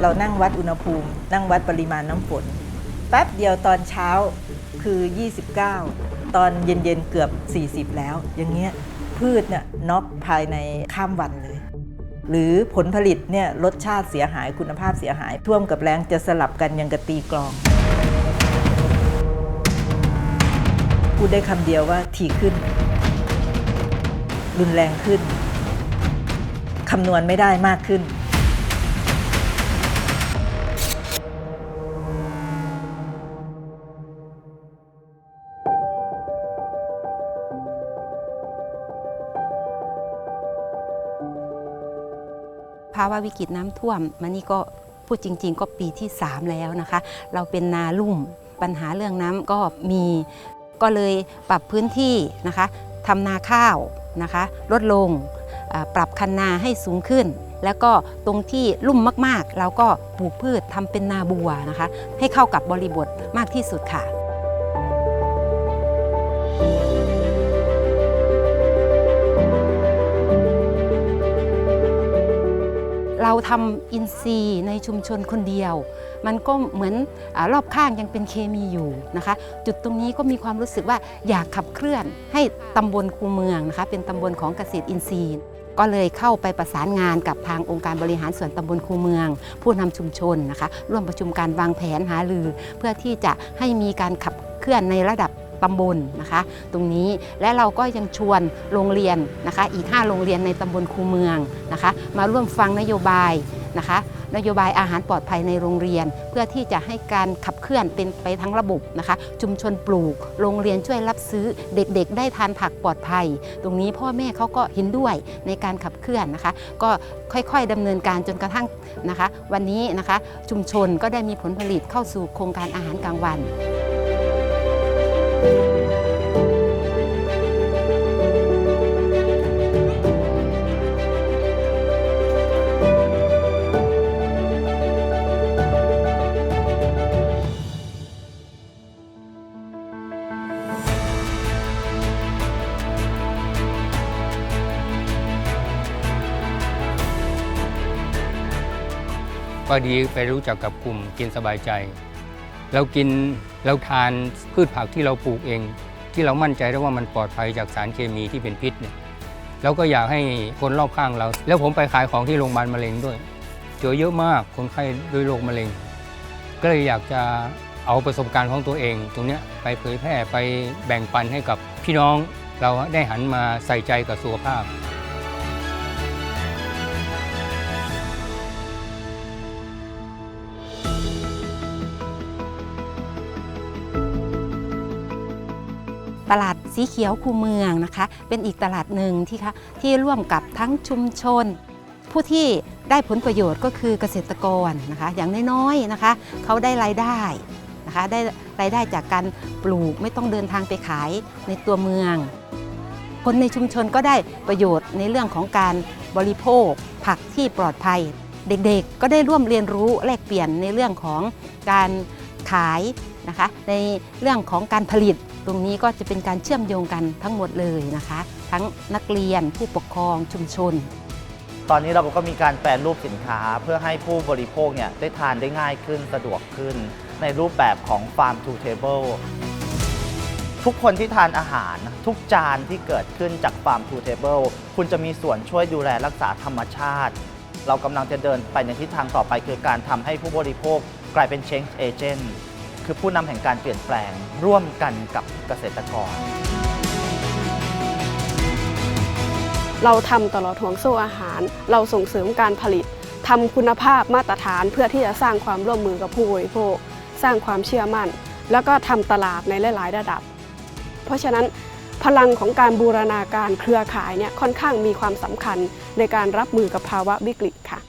เรานั่งวัดอุณหภูมิ นั่งวัดปริมาณน้ำฝน แป๊บเดียวตอนเช้าคือ 29 ตอนเย็นๆเกือบ 40 แล้ว อย่างเงี้ยพืชเนี่ยน็อกภายในข้ามวันเลย หรือผลผลิตเนี่ยรสชาติเสียหายคุณภาพเสียหาย ท่วมกับแรงจะสลับกันยังกระตีกลอง พูดได้คำเดียวว่าถี่ขึ้น รุนแรงขึ้น คำนวณไม่ได้มากขึ้น ภาวะวิกฤตน้ำท่วมมานี่ก็พูดจริง ๆ ก็ปีที่ 3 แล้วนะคะ เราเป็นนาลุ่มปัญหาเรื่องน้ำก็มี ก็เลยปรับพื้นที่นะคะทำนาข้าวนะคะ ลดลง ปรับคันนาให้สูงขึ้น แล้วก็ตรงที่ลุ่มมากๆ เราก็ปลูกพืชทำเป็นนาบัวนะคะ ให้เข้ากับบริบทมากที่สุดค่ะเราทำอินทรีย์ในชุมชนคนเดียว มันก็เหมือนอรอบข้างยังเป็นเคมีอยู่นะคะ จุดตรงนี้ก็มีความรู้สึกว่าอยากขับเคลื่อนให้ตำบลคูเมืองนะคะ เป็นตำบลของเกษตรอินทรีย์ ก็เลยเข้าไปประสานงานกับทางองค์การบริหารส่วนตำบลคูเมือง ผู้นำชุมชนนะคะ ร่วมประชุมการวางแผนหารือ เพื่อที่จะให้มีการขับเคลื่อนในระดับตำบลนะคะ ตรงนี้และเราก็ยังชวนโรงเรียนนะคะ อีก 5 โรงเรียนในตำบลคูเมืองนะคะ มาร่วมฟังนโยบาย นะคะนโยบายอาหารปลอดภัยในโรงเรียน เพื่อที่จะให้การขับเคลื่อนเป็นไปทั้งระบบนะคะ ชุมชนปลูก โรงเรียนช่วยรับซื้อเด็กๆ ได้ทานผักปลอดภัย ตรงนี้พ่อแม่เขาก็เห็นด้วยในการขับเคลื่อนนะคะ ก็ค่อยๆดำเนินการจนกระทั่งนะคะ วันนี้นะคะชุมชนก็ได้มีผลผลิตเข้าสู่โครงการอาหารกลางวัน ก็ดีไปรู้จักกับกลุ่มกินสบายใจ เรากินเราทานพืชผักที่เราปลูกเอง ที่เรามั่นใจได้ว่ามันปลอดภัยจากสารเคมีที่เป็นพิษเนี่ยเราก็อยากให้คนรอบข้างเรา แล้วผมไปขายของที่โรงพยาบาลมะเร็งด้วยเจอเยอะมากคนไข้ด้วยโรคมะเร็ง ก็เลยอยากจะเอาประสบการณ์ของตัวเอง ตรงนี้ไปเผยแพร่ไปแบ่งปันให้กับพี่น้องเราได้หันมาใส่ใจกับสุขภาพ ตลาดสีเขียวคูเมืองนะคะ เป็นอีกตลาดหนึ่งที่คะที่ร่วมกับทั้งชุมชน ผู้ที่ได้ผลประโยชน์ก็คือเกษตรกรนะคะ อย่างน้อยๆนะคะเขาได้รายได้นะคะได้รายได้จากการปลูกไม่ต้องเดินทางไปขายในตัวเมือง คนในชุมชนก็ได้ประโยชน์ในเรื่องของการบริโภค ผักที่ปลอดภัย เด็กๆ ก็ได้ร่วมเรียนรู้แลกเปลี่ยนในเรื่องของการขายนะคะในเรื่องของการผลิต ตรงนี้ก็จะเป็นการเชื่อมโยงกันทั้งหมดเลยนะคะ ทั้งนักเรียนผู้ปกครองชุมชน ตอนนี้เราก็มีการแปลรูปสินค้า เพื่อให้ผู้บริโภคเนี่ยได้ทานได้ง่ายขึ้นสะดวกขึ้น ในรูปแบบของ Farm to Table ทุกคนที่ทานอาหาร ทุกจานที่เกิดขึ้นจาก Farm to Table คุณจะมีส่วนช่วยดูแลรักษาธรรมชาติ เรากำลังจะเดินไปในทิศทางต่อไปคือการทำให้ผู้บริโภคกลายเป็น change agent คือผู้นำแห่งการเปลี่ยนแปลงร่วมกันกับเกษตรกร เราทำตลอดห่วงโซ่อาหาร เราส่งเสริมการผลิตทำคุณภาพมาตรฐานเพื่อที่จะสร้างความร่วมมือกับผู้บริโภค สร้างความเชื่อมั่น แล้วก็ทำตลาดในหลาย ๆ ระดับ เพราะฉะนั้นพลังของการบูรณาการเครือข่ายเนี่ยค่อนข้างมีความสำคัญในการรับมือกับภาวะวิกฤตค่ะ